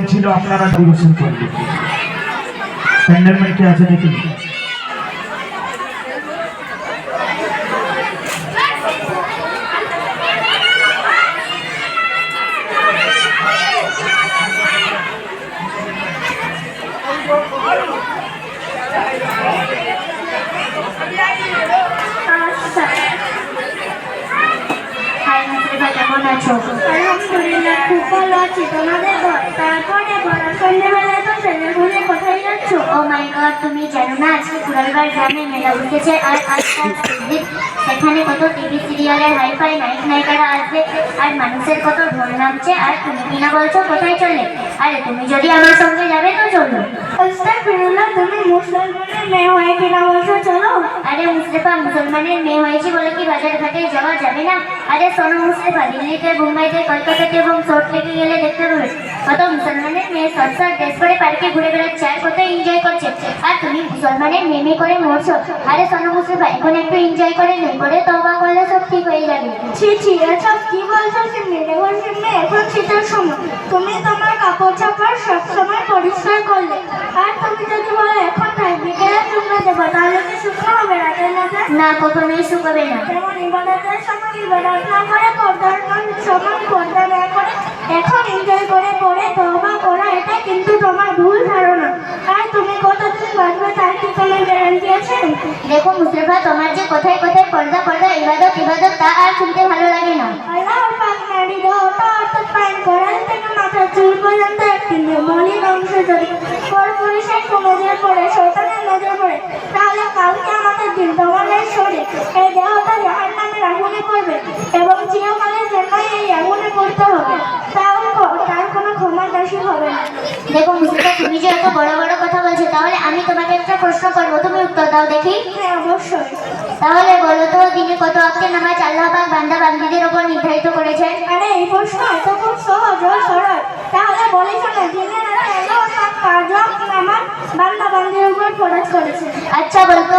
নিয়ম ছিল আপনারা পরিবেশন করবেন প্যান্ডেল মাইকে আছে মুসলিফা কেমন আছো আলহামদুলিল্লাহ খুব আছি তোমাদের বল তারপরে বলো সন্ধ্যেবেলায় তো ছেলেগুলো কোথায় যাচ্ছ? ও মাই গড তুমি জানো না আজকে কুড়ালবার গ্রামে মেলা উঠেছে আর আজ সেখানে কত টিভি সিরিয়ালের হাইফাই নায়ক নায়িকারা আসবে আর মানুষের কত ঢোল নামছে আর তুমি কিনা বলছো কোথায় চলে? আরে তুমি যদি আমার সঙ্গে যাবে তো চলো। তুমি মুসলমানের মেয়ে হয়ে কিনা বলছো? চলো। আরে মুসলিফা মুসলমানের মেয়ে হয়েছে বলে কি বাজার ঘাটে যাওয়া যাবে না? আরে শোনো মুসলিফা দিল্লিতে মুম্বাইতে কলকাতাতে এবং সল্ট লেকে গেলে দেখতে পাবে কত মুসলমানের মেয়ে সব ড্রেস পরে পার্কে ঘুরে বেড়াচ্ছে আর কত এনজয় করছে আর তুমি মুসলমানের মেমে করে মরছো। আরে শোনো মুসলিফা এখন একটু এনজয় করে নেই পরে তবা করলে সব ঠিক হয়ে যাবে। ছি ছি এসব কি বলছো সিম্মি দেখো সিম্মি এখন শীতের সময় তুমি তোমার কাপড় চাপড় সবসময় পরিষ্কার করলে। আর তুমি যদি বলো এখন তাই বিকেলে দেবো তাহলে কি শুকনো হবে রাতের না কখনোই শুকাবে না। যেমন ইবাদতের সময় ইবাদত না করে পর্দার সময় পর্দা না করে এখন এনজয় করে পরে তওবা করা এটা কিন্তু তোমার ভুল ধারণা আর তুমি কতদিন বাঁচবে তার কি কোনো গ্যারান্টি আছে দেখো মুসলিফা তোমার যে কোথায় পর্দা ইবাদত ইবাদত তা আর শুনতে ভালো লাগে না। আল্লাহ পাক নারী দেহটা অর্থাৎ পায়ের গোড়াল থেকে মাথার চুল পর্যন্ত একটি অংশ যদি নজর পড়ে শয়তানের নজর পড়ে তাহলে কালকে আমাদের দিন শরীর এই দেহটা জাহার নামে আগুনে পড়বে এবং চিরকালের জন্য এই আগুনে পড়তে হবে। তাও তার কোনো ক্ষমা দাসী হবে না। দেখো তুমি যে এত বড় বড় কথা বলছো তাহলে আমি তোমাকে একটা প্রশ্ন করব তুমি উত্তর দাও দেখি। হ্যাঁ অবশ্যই। তাহলে বলো তো দিনে কত অক্টে নামাজ আল্লাহ পাক বান্দা বান্দিদের ওপর নির্ধারিত করেছেন? আরে এই প্রশ্ন এত খুব সহজ ও সরল। তাহলে বলি শোনো পাঁচ ওয়াক্ত বান্দা বান্দির উপর ফরজ করেছে আচ্ছা বলতো।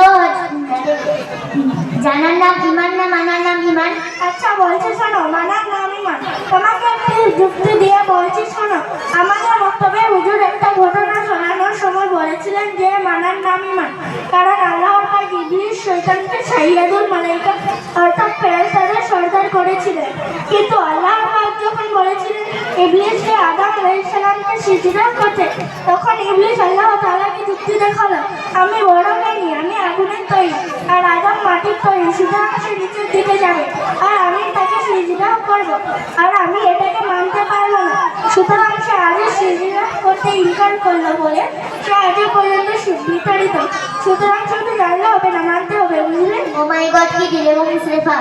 জানার নাম ইমান না মানার নাম ইমান? আচ্ছা বলছি শোনো মানার নাম ইমান। তোমাকে একটি যুক্তি দিয়ে বলছি শোনো আমাদের বক্তব্যে হুজুর একটা ঘটনা শোনানোর সময় বলেছিলেন যে মানার নামিমা কারণ আল্লাহ পাক ইবলিস শয়তানকে সাইয়াদুল মালাইকা অর্থাৎ ফেরেশতাদের সর্দার করেছিলেন। কিন্তু আল্লাহ পাক যখন বলেছিলেন, ইবলিসকে আদম আলাইহিস সালামকে করতে তখন ইবলিস আল্লাহ তালাকে যুক্তি দেখাল। আমি আমি আগুনের তৈরি। আর আদম মাটির তৈরি সুতরাং সে নিচের দিকে যাবে। আর আমি তাকে সিজদাও করব। আর আমি এটাকে মানতে পারব না। সুতরাং সে আজও সিজদা করতে ইনকার করল বলে সে আজও পর্যন্ত বিতাড়িত। সুতরাং শুধু জানলে হবে না মানতে হবে বুঝলে? ও মাই গড কি দিলে গো মুসলিফা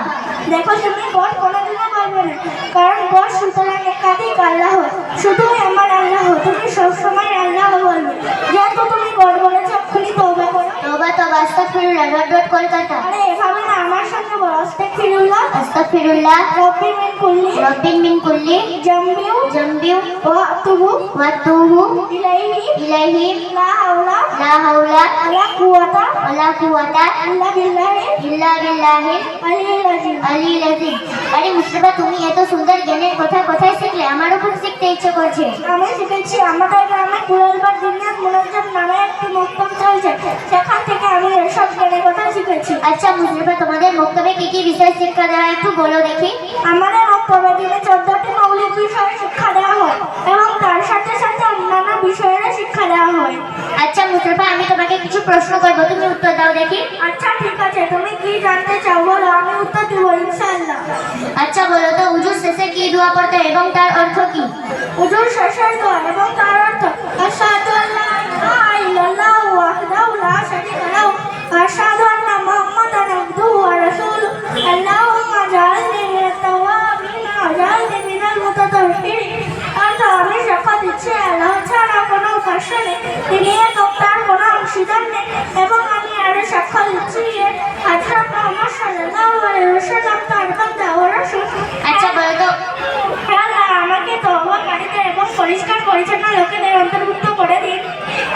দেখো তুমি গড কোনোদিনও পারবে না। কারণ গড সুতরাং একাধিক আল্লাহ। শুধুই আমার আল্লাহ তুমি সবসময় আল্লাহ বলবে ডট কলকাতা। আরে এভাবে না আমার সঙ্গে বলো। আস্তাগফিরুল্লাহ আস্তাগফিরুল্লাহ রব্বি মিন কুল্লি। রব্বিন মিন কুল্লি জামবিউ জামবিউ ওয়া আতুবু ওয়া তুবু ইলাইহি ইলাইহি লা হাওলা লা হাওলা ওয়ালা কুওয়াতা ওয়ালা কুওয়াতা ইল্লা বিল্লাহি ইল্লা বিল্লাহি আলিয়্যিল আযীম আলী লাজিম আরে মুস্তাফা তুমি এত সুন্দর জ্ঞানের কথা কোথায় উপর শিখতে ইচ্ছে করছে। আমি শিখেছি আমাদের গ্রামে কুড়ালবার দিনিয়াত মনোরঞ্জন নামে একটি মক্তব চলছে। সেখান থেকে আমি এসব জ্ঞানের কথা শিখেছি। আচ্ছা মুস্তাফা তোমাদের বক্তব্যে কি কি বিষয় শিক্ষা দেওয়া একটু বলো দেখি। আমাদের মক্তবে দিনে চোদ্দটি মুস্তাফা আমি তোমাকে কিছু প্রশ্ন করব তুমি উত্তর দাও দেখি। আচ্ছা ঠিক আছে তুমি কি জানতে চাও? বলো আমি উত্তর দিব ইনশাআল্লাহ। আচ্ছা বলো তো উজুর শেষে কি দোয়া পড়তে এবং তার অর্থ কি? হুজুর শেষের দোয়া এবং তার অর্থ আশহাদু আল্লা ইলাহা ইল্লাল্লাহু ওয়াহদাহু লা শারীকা লাহু আশহাদু আন্না মুহাম্মাদান আবদুহু ওয়া রাসূলুহু আল্লাহুম্মা জাআলনি মিনাত তাওয়াবিন ওয়া জাআলনি মিনাল মুতাতাহহিরিন অর্থ আমি সাক্ষ্য দিচ্ছি আল্লাহ ছাড়া কোনো উপাস্য নেই তিনি এক নেই এবং আমি আরও সাক্ষ্য দিচ্ছি যে হযরত মুহাম্মদ সাল্লাল্লাহু আলাইহি ওয়াসাল্লাম তার বান্দা ও রাসূল আচ্ছা বলো তো। আল্লাহ আমাকে তওবাকারীদের এবং পরিষ্কার পরিচ্ছন্ন লোকেদের অন্তর্ভুক্ত করে দিন।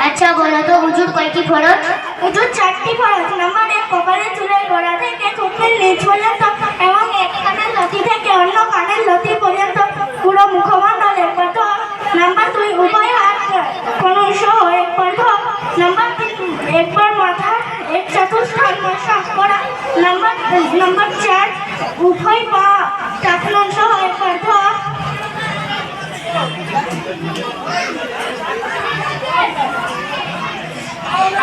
আচ্ছা বলো তো উজুর কয়টি ফরজ? হুজুর চারটি ফরজ। নাম্বার এক কপালের চুলের গোড়া থেকে থুতনির নিচ পর্যন্ত এবং এক কানের লতি থেকে নাম্বার চার উভয় পা টাকলন সহ একবার ধর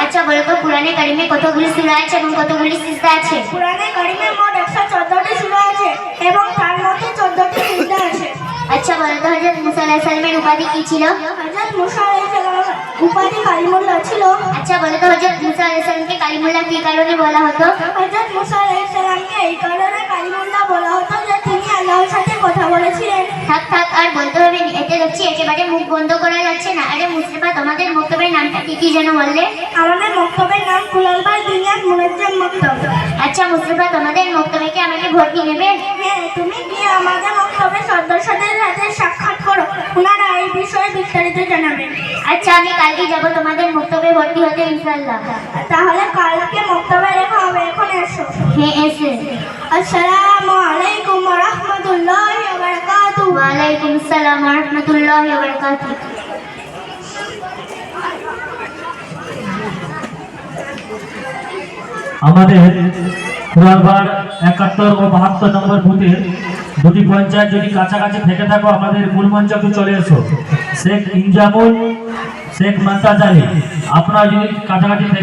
আচ্ছা বলো তো পুরানে কারিমে কতগুলি সুরা আছে এবং কতগুলি সিজদা আছে? পুরাণে কারিমে মোট একশো চোদ্দটি সুরা আছে এবং তার মধ্যে চোদ্দটি সিদ্ধা আছে। আচ্ছা বলো তো হজরত মুসা আলাইহিস সালামের উপাধি কি ছিল? হজরত মুসা আলাইহিসসালামের উপাধি কালিমুল্লাহ ছিল। আচ্ছা বলো তো হজরত মুসা আলাইহিস সালামকে কালিমুল্লাহ কি কারণে বলা হতো? হজরত মুসা আলাইহিসসালামকে এই কারণে কালিমুল্লাহ বলা হতো যে তিনি আল্লাহর সাথে কথা বলেছিলেন। থাক থাক আর বলতে হবে। এতে দেখছি একেবারে মুখ বন্ধ করা যাচ্ছে না। আরে মুসলিফা তোমাদের বক্তব্যের নামটা কি কি যেন বললে? আমাদের মক্তবের নাম কুলালবার দিনিয়াত মুনাজ্জাম মক্তব। আচ্ছা মুসলিফা তোমাদের বক্তব্যে কি আমাকে ভর্তি নেবে? হ্যাঁ তুমি গিয়ে আমাদের মক্তবের সদস্যদের সাথে সাক্ষাৎ করো। ওনারা এই বিষয়ে বিস্তারিত জানাবেন আচ্ছা আমি কালকে যাব তোমাদের বক্তব্যে ভর্তি হতে ইনশাল্লাহ তাহলে কালকে মক্তবে রেখা হবে এখন এসো। হ্যাঁ এসে। আসসালামু আলাইকুম ওয়া রাহমাতুল্লাহি ওয়া বারাকাতুহু ওয়ালাইকুম আসসালাম ওয়া রাহমাতুল্লাহি ওয়া বারাকাতুহু আমাদের কুরানবার একাত্তর ও বাহাত্তর নম্বর বুথে দুটি পঞ্চায়েত যদি কাছাকাছি থেকে থাকো, আমাদের মূল মঞ্চকে চলে এসো। শেখ ইনজামুল, শেখ মান্তাজ আপনারা যদি কাছাকাছি